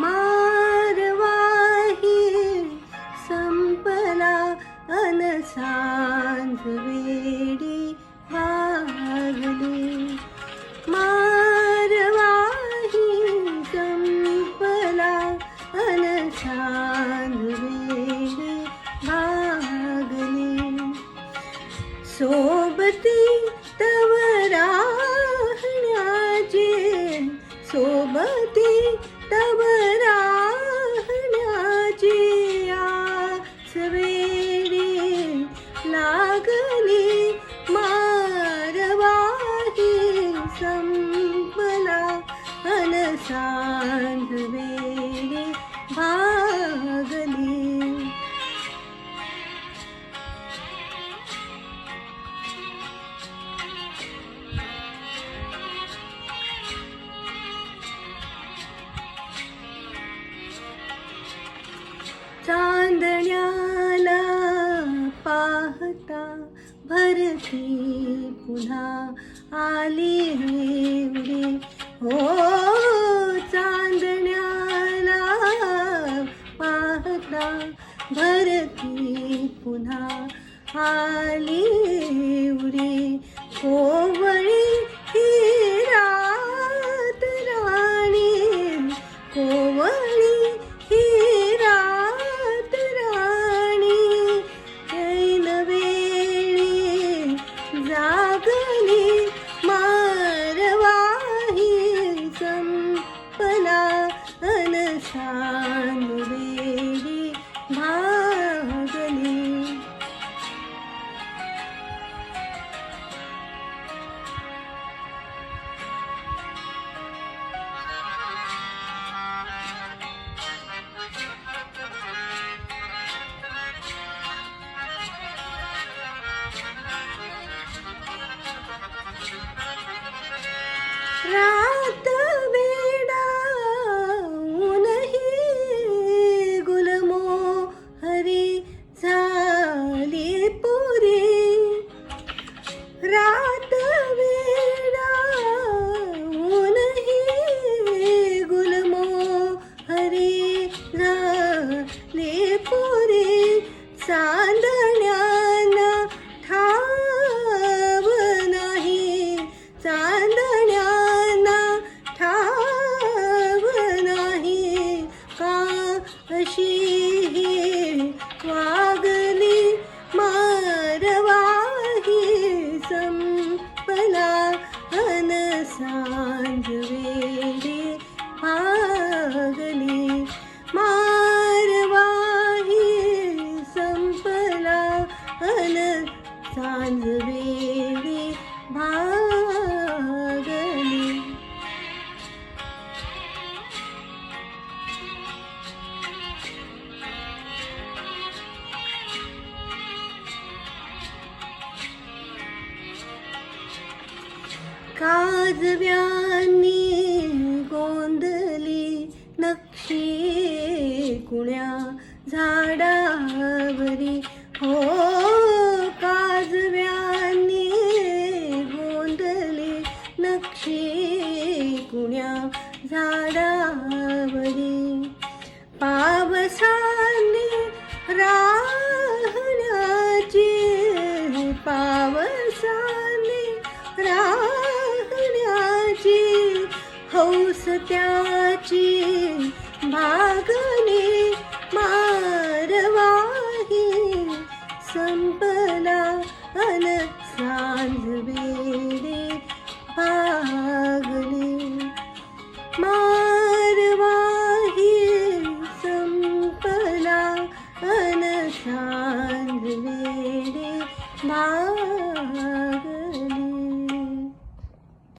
मारवाही संपला अनसांध वेडी भागली मारवाही संपला अनसांध वेडी भागली. सोबती तवरा सोबती पुन्हा आली हिवरी हो चांदण्याला पाहता भरती पुन्हा आली Ra She. काजव्यांनी गोंदली नक्षी कुण्या झाडावरी. हो काजव्यानी गोंदली नक्षी कुण्या झाडा हौस त्याची भागले मारवाही संपला अन सांजवी